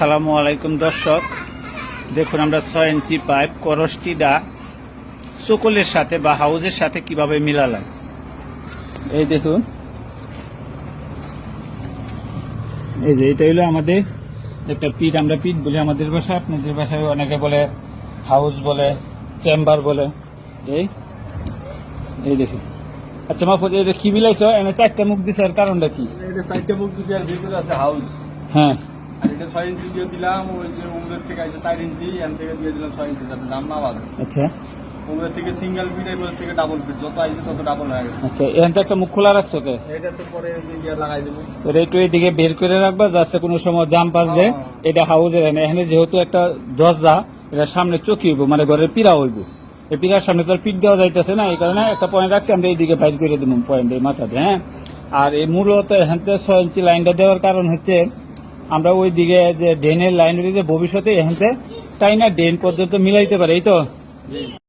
আসসালামু আলাইকুম দর্শক। দেখুন আমরা ছয় ইঞ্চি পাইপ করসটিদা সকলের সাথে বা হাউজের সাথে কীভাবে মিলালাম? এই দেখুন। এই যে এটা হলো আমাদের একটা পিট আমরা পিট বলি আমাদের ভাষায় আপনাদের ভাষায় অনেকে বলে হাউস বলে চেম্বার বলে। এই এই দেখুন। আচ্ছা মাহফুজ এটা কি মিলাইছো? এনে চারটা মুখ দিছে এর কারণটা কি? এটা সাইডটা মুখ দিছি আর ভিতরে আছে হাউস হ্যাঁ। আর এটা ছয় ইঞ্চি দিয়ে দিলাম ওই যে উমরের থেকে আছে চার ইঞ্চি এন থেকে দিয়ে দিলাম ছয় ইঞ্চি যাতে দাম না বাজে। আচ্ছা। উমরের থেকে সিঙ্গেল ফিট এগুলোর থেকে ডাবল ফিট যত আইছে তত ডাবল হয়ে গেছে। আচ্ছা এখান একটা মুখ খোলা রাখছো এটা তো পরে যে লাগাই দেবো। একটু এদিকে বের করে রাখবা যাচ্ছে কোনো সময় জাম পাস হ্যাঁ। এটা হাউজের এনে। এখানে যেহেতু একটা দরজা এটা সামনে চকি হইব মানে ঘরের পিড়া হইব। এই পিড়ার সামনে তো পিঠ দেওয়া যাইতেছে না এই কারণে একটা পয়েন্ট রাখছি আমরা এইদিকে বাইর করে দেবো পয়েন্ট এই মাথাতে হ্যাঁ। আর এই মূলত এখান থেকে ছয় ইঞ্চি লাইনটা দেওয়ার কারণ হচ্ছে আমরা ওই দিকে যে ড্রেনের লাইন ভবিষ্যতে এখান থেকে তাই না ড্রেন পর্যন্ত মিলাইতে পারে, এই তো?